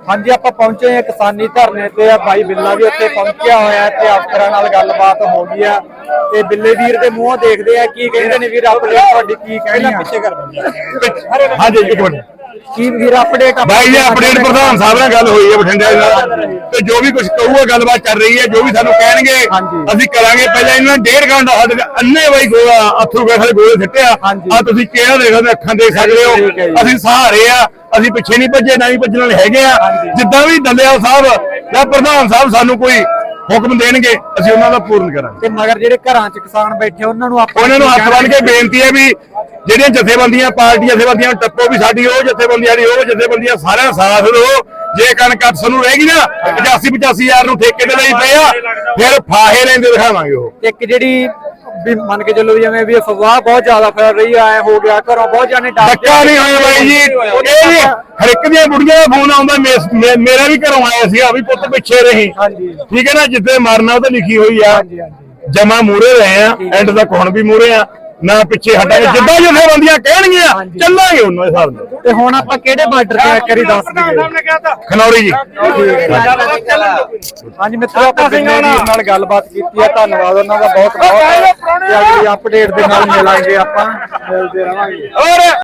ਹਾਂਜੀ ਆਪਾਂ ਪਹੁੰਚੇ ਹਾਂ ਕਿਸਾਨੀ ਧਰਨੇ ਤੇ ਆ। ਬਾਈ ਬਿੱਲਾ ਵੀ ਉੱਥੇ ਪਹੁੰਚਿਆ ਹੋਇਆ ਤੇ ਅਫਸਰਾਂ ਨਾਲ ਗੱਲਬਾਤ ਹੋ ਗਈ ਆ ਤੇ ਬਿੱਲੇ ਵੀਰ ਦੇ ਮੂੰਹੋਂ ਦੇਖਦੇ ਆ ਕੀ ਕਹਿੰਦੇ ਨੇ ਵੀਰ ਅਪਡੇਟ ਤੁਹਾਡੀ ਕੀ ਕਹਿਣੀ ਆ ਪਿੱਛੇ ਕਰ ਹਾਂਜੀ ਇੱਕ ਮਿੰਟ। ਕੀ ਵੀਰ ਅਪਡੇਟ ਬਾਈ ਜੀ ਅਪਡੇਟ ਪ੍ਰਧਾਨ ਸਾਹਿਬ ਨਾਲ ਗੱਲ ਹੋਈ ਹੈ ਬਠਿੰਡੇ ਨਾਲ। ਤੇ ਜੋ ਵੀ ਕੁਝ ਕਹੂਗਾ ਗੱਲਬਾਤ ਚੱਲ ਰਹੀ ਹੈ। ਜੋ ਵੀ ਸਾਨੂੰ ਕਹਿਣਗੇ। ਅਸੀਂ ਕਰਾਂਗੇ। ਪਹਿਲਾਂ ਇਹਨਾਂ ਨੇ ਡੇਢ ਘੰਟਾ ਸਾਡੇ ਅੰਨੇ ਬਾਈ ਗੋਲਾ ਅਥਰੂ ਗਏ ਸਾਡੇ ਗੋਲੇ ਸਿੱਟਿਆ। ਆ ਤੁਸੀਂ ਚਿਹਰਾ ਦੇਖ ਸਕਦੇ ਅੱਖਾਂ ਦੇਖ ਸਕਦੇ ਹੋ। ਅਸੀਂ ਸਹਾਰੇ ਆ। ਅਸੀਂ ਪਿੱਛੇ ਨਹੀਂ ਭੱਜੇ ਨਾ ਹੀ ਭੱਜਣ ਵਾਲੇ ਹੈਗੇ ਆ। ਜਿੱਦਾਂ ਵੀ ਦਲਿਆਲ ਸਾਹਿਬ ਜਾਂ ਪ੍ਰਧਾਨ ਸਾਹਿਬ ਸਾਨੂੰ ਕੋਈ ਹੁਕਮ ਦੇਣਗੇ ਅਸੀਂ ਉਹਨਾਂ ਦਾ ਪੂਰਨ ਕਰਾਂਗੇ। ਤੇ ਮਗਰ ਜਿਹੜੇ ਘਰਾਂ 'ਚ ਕਿਸਾਨ ਬੈਠੇ ਉਹਨਾਂ ਨੂੰ ਆਪਾਂ ਉਹਨਾਂ ਨੂੰ ਹੱਥ ਬੰਨ ਕੇ ਬੇਨਤੀ ਹੈ ਵੀ ਜਿਹੜੀਆਂ ਜਥੇਬੰਦੀਆਂ ਪਾਰਟੀਆਂ ਜਥੇਬੰਦੀਆਂ ਟੱਪੋ ਵੀ ਸਾਡੀ ਉਹ ਜਥੇਬੰਦੀ ਸਾਡੀ ਉਹ ਜਥੇਬੰਦੀਆਂ ਸਾਰਿਆਂ ਸਾਥ ਲਓ ਜੇ ਕਣਕ 800 ਨੂੰ ਰਹੇਗੀ ਨਾ 85 85 ਹਜ਼ਾਰ ਨੂੰ ਠੇਕੇ ਤੇ ਲਈ ਪਏ ਆ ਫਿਰ ਫਾਹੇ ਲੈਂਦੇ ਦਿਖਾਵਾਂਗੇ ਉਹ। ਇੱਕ ਜਿਹੜੀ ਵੀ ਮੰਨ ਕੇ ਚੱਲੋ ਵੀ ਜਿਵੇਂ ਵੀ ਅਫਵਾਹ ਬਹੁਤ ਜ਼ਿਆਦਾ ਫੈਲ ਰਹੀ ਆ ਐ ਹੋ ਗਿਆ ਘਰੋਂ ਬਹੁਤ ਜਾਣੇ ਡਰ ਧੱਕਾ ਨਹੀਂ ਹੋਇਆ ਬਾਈ ਜੀ। ਇਹ ਵੀ ਹਰ ਇੱਕ ਦੀਆਂ ਬੁੜੀਆਂ ਦਾ ਫੋਨ ਆਉਂਦਾ ਮੇਰਾ ਵੀ ਘਰੋਂ ਆਇਆ ਸੀ ਆ ਵੀ ਪੁੱਤ ਪਿੱਛੇ ਰਹੀ। ਹਾਂਜੀ। ਠੀਕ ਹੈ ਨਾ ਜਿੱਥੇ ਮਰਨਾ ਉਹ ਤੇ ਲਿਖੀ ਹੋਈ ਆ। ਹਾਂਜੀ ਹਾਂਜੀ। ਜਮਾ ਮੂਰੇ ਰਹੇ ਆ ਐਂਡ ਤੱਕ ਹੁਣ ਵੀ ਮੂਰੇ ਆ। ਨਾ ਪਿੱਛੇ ਹਟਾਂਗੇ ਜਿੱਦਾਂ ਜਥੇਬੰਦੀਆਂ ਕਹਿਣਗੀਆਂ ਹਾਂਜੀ। ਚੱਲਾਂਗੇ ਉਹਨਾਂ ਦੇ ਹਿਸਾਬ ਨਾਲ ਤੇ ਹੁਣ ਆਪਾਂ ਕਿਹੜੇ ਬਾਰਡਰ ਤੇ ਇੱਕ ਵਾਰੀ ਦੱਸ ਦਈਏ ਖਨੌਰੀ ਜੀ। ਹਾਂਜੀ ਮਿੱਤਰੋ ਆਪਾਂ ਵੀਰ ਨਾਲ ਗੱਲਬਾਤ ਕੀਤੀ ਹੈ। ਧੰਨਵਾਦ ਉਹਨਾਂ ਦਾ ਬਹੁਤ ਬਹੁਤ ਤੇ ਅਗਲੀ ਅਪਡੇਟ ਦੇ ਨਾਲ ਮਿਲਾਂਗੇ ਆਪਾਂ। ਮਿਲਦੇ ਰਹਾਂਗੇ। ਔਰ